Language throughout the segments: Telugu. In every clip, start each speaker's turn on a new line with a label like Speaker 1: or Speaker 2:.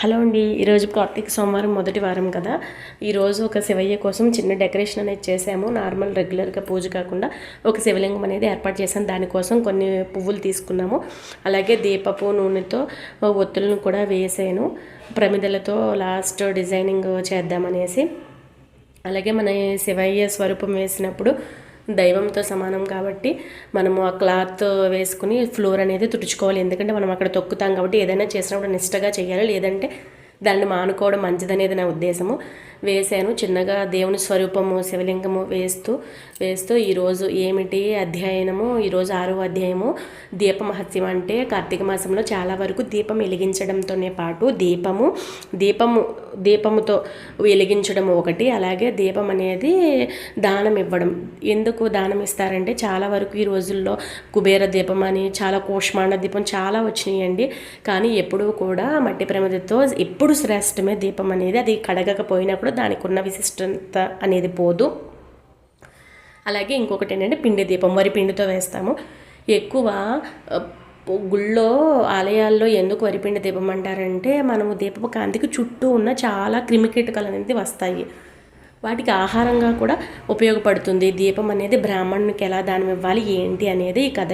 Speaker 1: హలో అండి ఈరోజు కార్తీక సోమవారం మొదటి వారం కదా. ఈరోజు ఒక శివయ్య కోసం చిన్న డెకరేషన్ అనేది చేసాము నార్మల్ రెగ్యులర్గా పూజ కాకుండా ఒక శివలింగం అనేది ఏర్పాటు చేశాను. దానికోసం కొన్ని పువ్వులు తీసుకున్నాము. అలాగే దీపపు నూనెతో ఒత్తులను కూడా వేసాను. ప్రమిదలతో లాస్ట్ డిజైనింగ్ చేద్దామనేసి. అలాగే మన శివయ్య స్వరూపం వేసినప్పుడు దైవంతో సమానం కాబట్టి మనము ఆ క్లాత్ వేసుకుని ఫ్లోర్ అనేది తుడుచుకోవాలి. ఎందుకంటే మనం అక్కడ తొక్కుతాం కాబట్టి ఏదైనా చేసినప్పుడు నిష్టగా చేయాలి. లేదంటే దాన్ని మానుకోవడం మంచిదనేది నా ఉద్దేశము. వేశాను. చిన్నగా దేవుని స్వరూపము శివలింగము వేస్తూ వేస్తూ ఈరోజు ఏమిటి అధ్యయనము? ఈరోజు ఆరో అధ్యాయము దీప మహత్యం అంటే కార్తీక మాసంలో చాలా వరకు దీపం వెలిగించడంతోనే పాటు దీపము దీపము దీపముతో వెలిగించడం ఒకటి. అలాగే దీపం అనేది దానం ఇవ్వడం. ఎందుకు దానం ఇస్తారంటే చాలా వరకు ఈ రోజుల్లో కుబేర దీపం అని చాలా కూష్మాండ దీపం చాలా వచ్చినాయండి. కానీ ఎప్పుడూ కూడా మట్టి ప్రమిదతో ఎప్పుడు శ్రేష్టమే దీపం అనేది. అది కూడా దానికి ఉన్న విశిష్టత అనేది పోదు. అలాగే ఇంకొకటి ఏంటంటే పిండి దీపం వరి పిండితో వేస్తాము. ఎక్కువ గుళ్ళో ఆలయాల్లో ఎందుకు వరిపిండి దీపం అంటారంటే మనము దీపపు కాంతికి చుట్టూ ఉన్న చాలా క్రిమికీటకాలు అనేది వస్తాయి. వాటికి ఆహారంగా కూడా ఉపయోగపడుతుంది. దీపం అనేది బ్రాహ్మణునికి ఎలా దానం ఇవ్వాలి ఏంటి అనేది ఈ కథ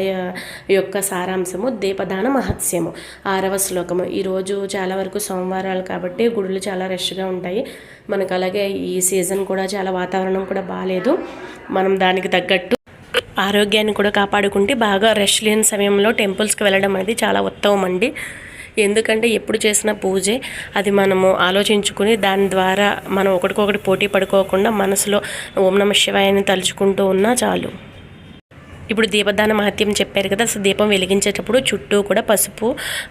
Speaker 1: యొక్క సారాంశము. దీపదాన మహత్స్యము ఆరవ శ్లోకము. ఈరోజు చాలా వరకు సోమవారాలు కాబట్టి గుడులు చాలా రష్గా ఉంటాయి. మనకు అలాగే ఈ సీజన్ కూడా చాలా వాతావరణం కూడా బాగాలేదు మనం దానికి తగ్గట్టు ఆరోగ్యాన్ని కూడా కాపాడుకుంటే బాగా రష్ లేని సమయంలో టెంపుల్స్కి వెళ్ళడం అనేది చాలా ఉత్తమం అండి. ఎందుకంటే ఎప్పుడు చేసిన పూజే అది మనము ఆలోచించుకుని దాని ద్వారా మనం ఒకటికొకటి పోటీ పడుకోకుండా మనసులో ఓం నమ శివాయని తలుచుకుంటూ ఉన్నా చాలు. ఇప్పుడు దీపదాన మహత్యం చెప్పారు కదా అసలు దీపం వెలిగించేటప్పుడు చుట్టూ కూడా పసుపు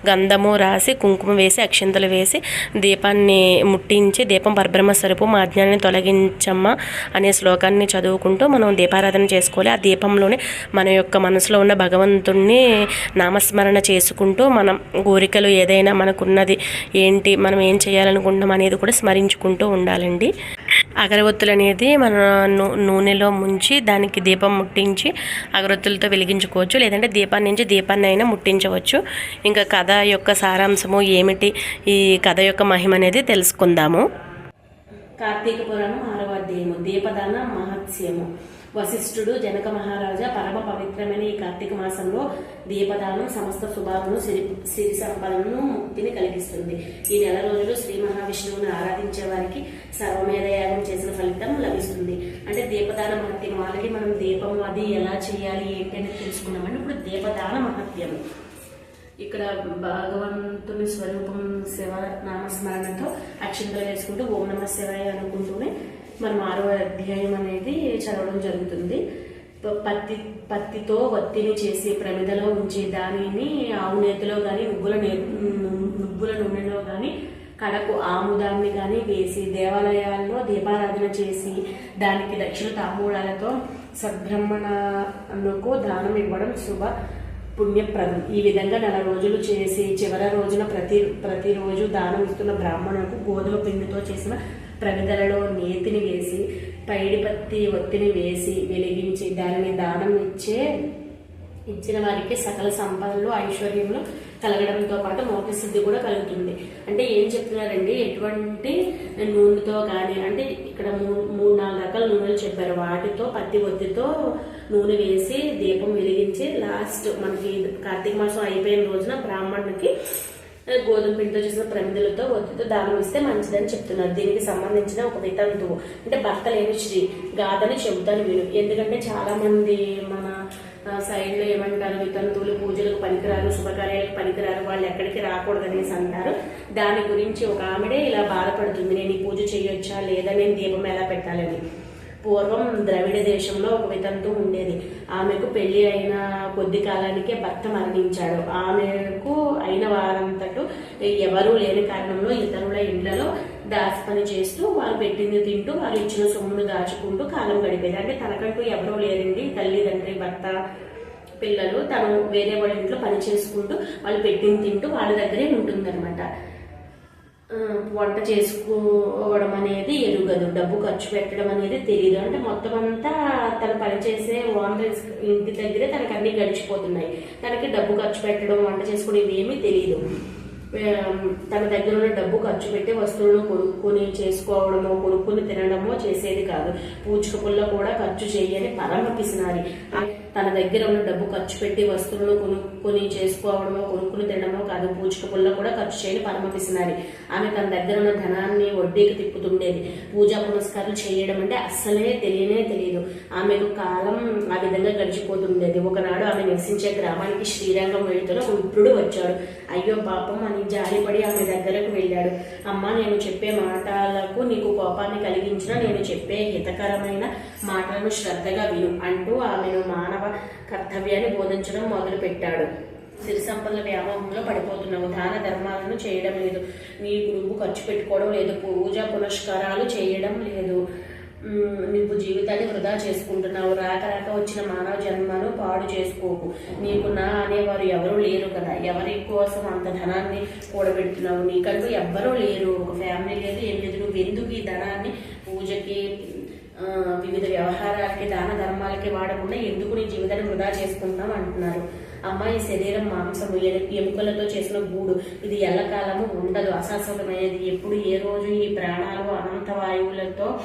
Speaker 1: గంధము రాసి కుంకుమ వేసి అక్షింతలు వేసి దీపాన్ని ముట్టించి దీపం పరబ్రహ్మ స్వరూపు మా అజ్ఞానాన్ని తొలగించమ్మా అనే శ్లోకాన్ని చదువుకుంటూ మనం దీపారాధన చేసుకోవాలి. ఆ దీపంలోనే మన యొక్క మనసులో ఉన్న భగవంతుణ్ణి నామస్మరణ చేసుకుంటూ మనం కోరికలు ఏదైనా మనకున్నది ఏంటి మనం ఏం చేయాలనుకుంటున్నాం అనేది కూడా స్మరించుకుంటూ ఉండాలండి. అగరవత్తులు అనేది మన నూ- నూనెలో ముంచి దానికి దీపం ముట్టించి అగరవత్తులతో వెలిగించుకోవచ్చు. లేదంటే దీపాన్ని నుంచి దీపాన్ని అయినా ముట్టించవచ్చు. ఇంకా కథ యొక్క సారాంశము ఏమిటి? ఈ కథ యొక్క మహిమ అనేది తెలుసుకుందాము. కార్తీక పురాణం ఆరవ అధ్యాయము. దీపదాన మహత్స్యము. వశిష్ఠుడు జనక మహారాజా పరమ పవిత్రమైన ఈ కార్తీక మాసంలో దీపదానం సమస్త శుభాలను సిరి సిరి సంపదను ముక్తిని కలిగిస్తుంది. ఈ నెల రోజులు శ్రీ మహావిష్ణువుని ఆరాధించే వారికి సర్వమేధ తెలుస్తుంది అంటే దీపదాన మహత్యం. ఆల్రెడీ మనం దీపం అది ఎలా చేయాలి ఏంటి అనేది ఇప్పుడు దీపదాన మహత్యం. ఇక్కడ భగవంతుని స్వరూపం శివ నామస్మరణతో అక్షింతలు వేసుకుంటూ ఓం నమ శివాయ అనుకుంటూనే మనం ఆరో అధ్యాయం అనేది చదవడం జరుగుతుంది. పత్తి పత్తితో వత్తిని చేసి ప్రమిదలో ఉంచి దానిని ఆవు నేతిలో కానీ నువ్వుల నే నువ్వుల నూనెలో కానీ కళకు ఆముదాన్ని కానీ వేసి దేవాలయాల్లో దీపారాధన చేసి దానికి దక్షిణ తాంబూలాలతో సద్బ్రహ్మణకు దానం ఇవ్వడం శుభ పుణ్యప్రదం. ఈ విధంగా నెల రోజులు చేసి చివరి రోజున ప్రతి ప్రతిరోజు దానం ఇస్తున్న బ్రాహ్మణులకు గోధుమ పిండితో చేసిన ప్రమిదలలో నేతిని వేసి పైడిపత్తి ఒత్తిని వేసి వెలిగించి దానిని దానం ఇచ్చే ఇచ్చిన వారికి సకల సంపదలు ఐశ్వర్యములు కలగడంతో పాటు మోక్ష సిద్ధి కూడా కలుగుతుంది. అంటే ఏం చెప్తున్నారండి? ఎటువంటి నూనెతో కానీ అంటే ఇక్కడ మూడు మూడు నాలుగు రకాల నూనెలు చెప్పారు. వాటితో పత్తి ఒత్తితో నూనె వేసి దీపం వెలిగించి లాస్ట్ మనకి కార్తీక మాసం అయిపోయిన రోజున బ్రాహ్మణుడికి గోధుమ పిండితో చేసిన ప్రమిదలతో ఒత్తితో దానం ఇస్తే మంచిదని చెప్తున్నారు. దీనికి సంబంధించిన ఒక వితంతువు. అంటే భర్త లేని శ్రీ గాథని చెబుతాను విను. ఎందుకంటే చాలా మంది మన సైడ్లో ఏమంటారు? వితంతువులు పూజలకు పనికిరారు శుభకార్యాలకు పనికిరారు వాళ్ళు ఎక్కడికి రాకూడదు అనేసి అంటారు. దాని గురించి ఒక ఆమెడే ఇలా బాధపడుతుంది. నేను ఈ పూజ చేయొచ్చా? లేదా నేను దీపం ఎలా పెట్టాలని? పూర్వం ద్రవిడ దేశంలో ఒక వితంతు ఉండేది. ఆమెకు పెళ్ళి అయిన కొద్ది కాలానికే భర్త మరణించాడు. ఆమెకు అయిన వారంతటు ఎవరూ లేని కారణంలో ఇతరుల ఇళ్ళలో దాసి పని చేస్తూ వాళ్ళు పెట్టింది తింటూ వారు ఇచ్చిన సొమ్మును దాచుకుంటూ కాలం గడిపేది. అంటే తనకంటూ ఎవరూ లేరండి. తల్లిదండ్రి భర్త పిల్లలు తను వేరే వాళ్ళ ఇంట్లో పని చేసుకుంటూ వాళ్ళు పెట్టింది తింటూ వాళ్ళ దగ్గరే ఉంటుందన్నమాట. వంట చేసుకోవడం అనేది ఎరుగదు డబ్బు ఖర్చు పెట్టడం అనేది తెలియదు అంటే మొత్తం అంతా తను పనిచేసే ఓనర్ ఇంటి దగ్గరే తనకు అన్ని గడిచిపోతున్నాయి. తనకి డబ్బు ఖర్చు పెట్టడం వంట చేసుకోవడం ఇవేమీ తెలియదు తన దగ్గర ఉన్న డబ్బు ఖర్చు పెట్టి వస్తువులను కొనుక్కొని చేసుకోవడమో కొనుక్కొని తినడమో చేసేది కాదు. పూచిక పుల్ల కూడా ఖర్చు చేయని పరమ పిసినారి తన దగ్గర ఉన్న డబ్బు ఖర్చు పెట్టి వస్తువులను కొనుక్కొని చేసుకోవడమో కొనుక్కుని తినడమో కాదు పూచిక పుల్ల కూడా ఖర్చు చేయని పరమపిసినారి. ఆమె తన దగ్గర ఉన్న ధనాన్ని వడ్డీకి తిప్పుతుండేది. పూజా పునస్కారాలు చేయడం అంటే అస్సలే తెలియనే తెలియదు ఆమెకు కాలం ఆ విధంగా గడిచిపోతుండేది. ఒకనాడు ఆమె నివసించే గ్రామానికి శ్రీరంగం వెళ్తున్న ఒక విప్రుడు వచ్చాడు. అయ్యో పాపం అని జాలిపడి ఆమె దగ్గరకు వెళ్ళాడు. అమ్మ నేను చెప్పే మాటలకు నీకు కోపాన్ని కలిగించిన నేను చెప్పే హితకరమైన మాటలను శ్రద్ధగా విను అంటూ ఆమెను మానవ కర్తవ్యాన్ని బోధించడం మొదలుపెట్టాడు. సిరి సంపదల వ్యామోహంలో పడిపోతున్నావు. దాన ధర్మాలను చేయడం లేదు. నీకు నువ్వు ఖర్చు పెట్టుకోవడం లేదు. పూజ పునస్కారాలు చేయడం లేదు. నువ్వు జీవితాన్ని వృధా చేసుకుంటున్నావు. రాక రాక వచ్చిన మానవ జన్మను పాడు చేసుకోకు. నీకు నా అనేవారు ఎవరూ లేరు కదా. ఎవరి కోసం అంత ధనాన్ని కూడబెడుతున్నావు? నీకంటూ ఎవ్వరూ లేరు. ఒక ఫ్యామిలీ లేదు ఏం లేదు. నువ్వు ఎందుకు ఈ ధనాన్ని పూజకి వివిధ వ్యవహారాలకి దాన ధర్మాలకి వాడకుండా ఎందుకు నీ జీవితాన్ని వృధా చేసుకుంటున్నావు అంటున్నారు. అమ్మాయి శరీరం మాంసము ఎముకలతో చేసిన గూడు ఇది ఎల్లకాలము ఉండదు అశాశ్వతమైనది ఎప్పుడు ఏ రోజు ఈ ప్రాణాలు అనంత వాయువులతో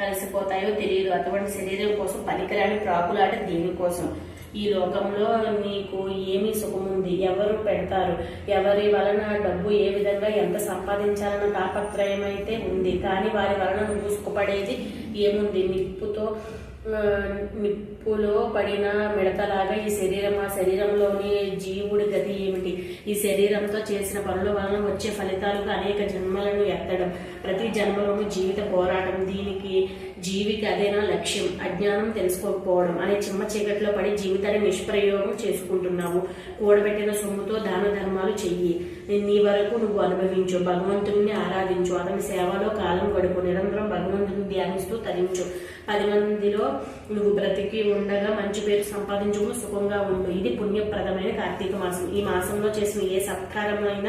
Speaker 1: కలిసిపోతాయో తెలియదు. అటువంటి శరీరం కోసం పనికిరాని ప్రాకులాట దీనికోసం. ఈ లోకంలో నీకు ఏమి సుఖముంది? ఎవరు పెడతారు? ఎవరి వలన డబ్బు ఏ విధంగా ఎంత సంపాదించాలన్న తాపత్రయం అయితే ఉంది. కానీ వారి వలన నువ్వు సుఖపడేది ఏముంది? నిప్పుతో నిప్పులో పడిన మిడతలాగా ఈ శరీరం ఆ శరీరంలోని జీవుడి గతి ఏమిటి? ఈ శరీరంతో చేసిన పనుల వలన వచ్చే ఫలితాలకు అనేక జన్మలను ఎత్తడం. ప్రతి జన్మలోనూ జీవిత పోరాటం దీనికి జీవికి అదేనా లక్ష్యం? అజ్ఞానం తెలుసుకోకపోవడం అనే చిమ్మ చీకట్లో పడి జీవితాన్ని నిష్ప్రయోగం చేసుకుంటున్నావు. కూడబెట్టిన సొమ్ముతో దాన ధర్మాలు చెయ్యి. నీ వరకు నువ్వు అనుభవించు. భగవంతుడిని ఆరాధించు. అతని సేవలో కాలం గడుపు. నిరంతరం భగవంతుని ధ్యానిస్తూ తరించు. పది మందిలో నువ్వు బ్రతికి ఉండగా మంచి పేరు సంపాదించుకుని సుఖంగా ఉండు. ఇది పుణ్యప్రదమైన కార్తీక మాసం. ఈ మాసంలో చేసిన ఏ సత్కారమైన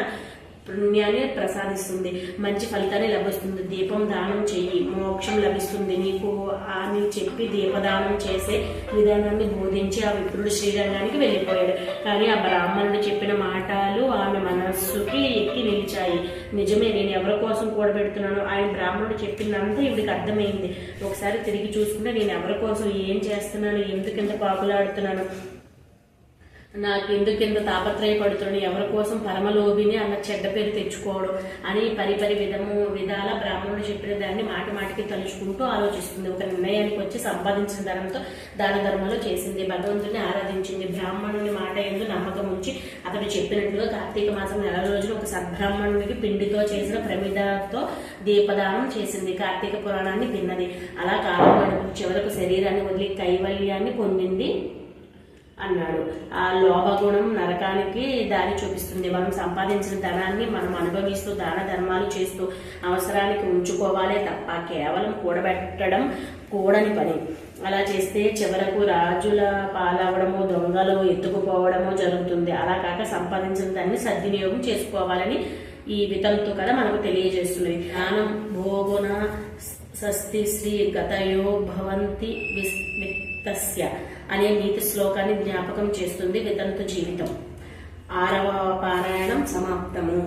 Speaker 1: పుణ్యాన్ని ప్రసాదిస్తుంది. మంచి ఫలితాన్ని లభిస్తుంది. దీపం దానం చెయ్యి మోక్షం లభిస్తుంది. నీకు అని చెప్పి దీపదానం చేసే విధానాన్ని బోధించి ఆ విప్రుడు శ్రీరంగానికి వెళ్ళిపోయాడు. కానీ ఆ బ్రాహ్మణుడు చెప్పిన మాటలు ఆమె మనస్సుకి ఎక్కి నిలిచాయి. నిజమే నేను ఎవరి కోసం కూడబెడుతున్నాను ఆయన బ్రాహ్మణుడు చెప్పినంతా ఇవిడికి అర్థమైంది. ఒకసారి తిరిగి చూసుకుంటే నేను ఎవరి కోసం ఏం చేస్తున్నాను ఎందుకు ఇంత పాకులాడుతున్నాను నాకు ఎందుకు ఇంత తాపత్రయపడుతున్నాడు ఎవరి కోసం పరమలోభిని అన్న చెడ్డ పేరు తెచ్చుకోవడం అని పరిపరి విధము విధాల బ్రాహ్మణుడు చెప్పిన దాన్ని మాటి మాటికి తలుచుకుంటూ ఆలోచిస్తుంది. ఒక నిర్ణయానికి వచ్చి సంపాదించిన ధనంతో దాన ధర్మంలో చేసింది. భగవంతుని ఆరాధించింది. బ్రాహ్మణుని మాట ఎందు నమ్మకం ఉంచి అతడు చెప్పినట్లుగా కార్తీక మాసం నెల రోజులు ఒక సద్బ్రాహ్మణుడికి పిండితో చేసిన ప్రమిదతో దీపదానం చేసింది. కార్తీక పురాణాన్ని విన్నది. అలా కాలం చివరకు శరీరాన్ని వదిలి కైవల్యాన్ని పొందింది. అన్నాడు ఆ లోభగుణం నరకానికి దారి చూపిస్తుంది మనం సంపాదించిన ధనాన్ని మనం అనుభవిస్తూ దాన ధర్మాలు చేస్తూ అవసరానికి ఉంచుకోవాలే తప్ప కేవలం కూడబెట్టడం కూడని పని అలా చేస్తే చివరకు రాజుల పాలవడము దొంగలు ఎత్తుకుపోవడము జరుగుతుంది అలా కాక సంపాదించిన దాన్ని సద్వినియోగం చేసుకోవాలని ఈ వితంతు కథ మనకు తెలియజేస్తుంది జ్ఞానం భోగున స్వస్తి శ్రీ గతయో భవంతి విస్- విత్తస్య అనే నీతి శ్లోకాన్ని జ్ఞాపకం చేస్తుంది వితంతు జీవితం. ఆరవ పారాయణం సమాప్తము.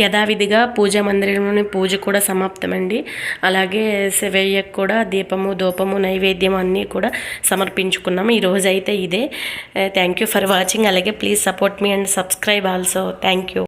Speaker 1: యథావిధిగా పూజ మందిరంలోని పూజ కూడా సమాప్తమండి. అలాగే శివయ్యకు కూడా దీపము దూపము నైవేద్యం అన్నీ కూడా సమర్పించుకున్నాము. ఈరోజు అయితే ఇదే. Thank you for watching. అలాగే please support me and subscribe also. Thank you.